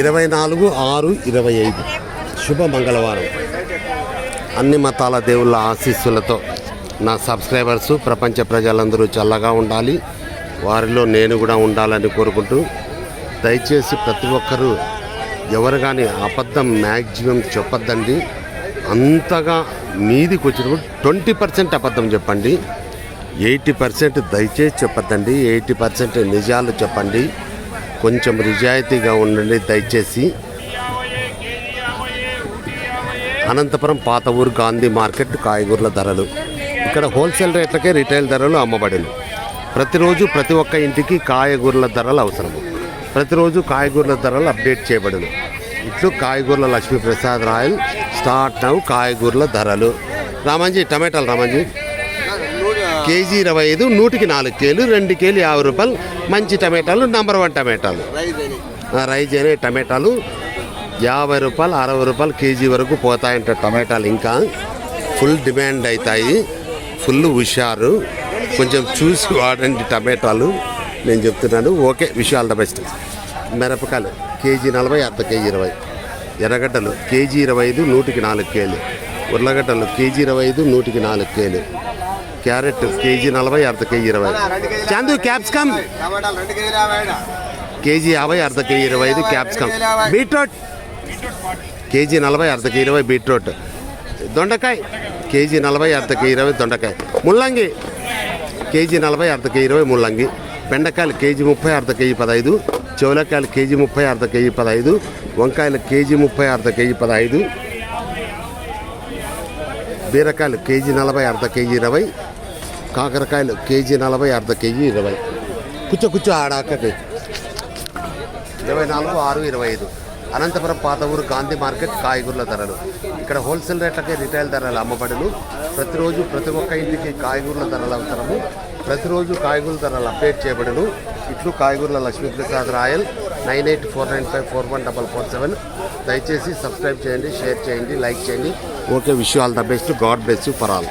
ఇరవై నాలుగు ఆరు ఇరవై ఐదు. శుభ మంగళవారం అన్ని మతాల దేవుళ్ళ ఆశీస్సులతో నా సబ్స్క్రైబర్స్ ప్రపంచ ప్రజలందరూ చల్లగా ఉండాలి. వారిలో నేను కూడా ఉండాలని కోరుకుంటూ దయచేసి ప్రతి ఒక్కరూ ఎవరు కానీ అబద్ధం మ్యాక్సిమం చెప్పొద్దండి. అంతగా మీదికి వచ్చినప్పుడు ట్వంటీ పర్సెంట్ అబద్ధం చెప్పండి. ఎయిటీ పర్సెంట్ దయచేసి చెప్పొద్దండి. ఎయిటీ పర్సెంట్ నిజాలు చెప్పండి. కొంచెం రిజాయితీగా ఉండండి దయచేసి. అనంతపురం పాత ఊరు గాంధీ మార్కెట్ కాయగూరల ధరలు. ఇక్కడ హోల్సేల్ రేట్లకే రిటైల్ ధరలు అమ్మబడిను ప్రతిరోజు ప్రతి ఒక్క ఇంటికి కాయగూరల ధరలు అవసరము. ప్రతిరోజు కాయగూరల ధరలు అప్డేట్ చేయబడును ఇట్లు కాయగూరల లక్ష్మీప్రసాద్ రాయల్ స్టార్ట్ నవ్ కాయగూరల ధరలు. రామంజీ టమాటాలు రామంజీ. కేజీ ఇరవై ఐదు నూటికి నాలుగు కేలు రెండు కేలు యాభై రూపాయలు. మంచి టమాటాలు నంబర్ వన్ టమాటాలు. రైజ్ అనే. టమాటాలు యాభై రూపాయలు అరవై రూపాయలు కేజీ వరకు పోతాయంట టమాటాలు ఇంకా. ఫుల్ డిమాండ్ అవుతాయి ఫుల్ హుషారు. కొంచెం చూసి వాడండి టమాటాలు. నేను చెప్తున్నాను. ఓకే విషయాలు ద బెస్ట్. మిరపకాయలు కేజీ నలభై అర్ధ కేజీ ఇరవై. ఎర్రగడ్డలు కేజీ ఇరవై ఐదు నూటికి నాలుగు కేలు. ఉర్లగడ్డలు కేజీ ఇరవై ఐదు నూటికి నాలుగు కేలు. క్యారెట్ కేజీ నలభై అర్ధ కేజీ ఇరవై. చందు క్యాప్సికమ్ కేజీ యాభై అర్ధ కేజీ ఇరవై ఐదు క్యాప్సికమ్ బీట్రూట్. కేజీ నలభై అర్ధ కేజీ ఇరవై బీట్రూట్. దొండకాయ. కేజీ నలభై అర్ధ కేజీ ఇరవై దొండకాయ. ముల్లంగి. కేజీ నలభై అర్ధ కేజీ ఇరవై ముల్లంగి. బెండకాయలు కేజీ ముప్పై అర్ధ కేజీ పదహైదు. చౌలకాయలు కేజీ ముప్పై అర్ధ కేజీ పదహైదు. వంకాయలు కేజీ ముప్పై అర్ధ కేజీ పదహైదు. బీరకాయలు కేజీ నలభై అర్ధ కేజీ ఇరవై. కాకరకాయలు కేజీ నలభై అర్ధ కేజీ ఇరవై. కూర్చో కూర్చో ఆడాకటి ఇరవై నాలుగు ఆరు ఇరవై ఐదు. అనంతపురం పాత ఊరు గాంధీ మార్కెట్ కాయగూరల ధరలు. ఇక్కడ హోల్సేల్ రేట్లకే రిటైల్ ధరలు అమ్మబడును ప్రతిరోజు ప్రతి ఒక్క ఇంటికి కాయగూరల ధరలు అవసరము. ప్రతిరోజు కాయగూరల ధరలు అప్డేట్ చేయబడును ఇట్లు Kayagurala Lakshmiprasad Rayal nine eight four nine five four one double four seven. దయచేసి సబ్స్క్రైబ్ చేయండి షేర్ చేయండి లైక్ చేయండి. Okay wish all the best. God bless you for all.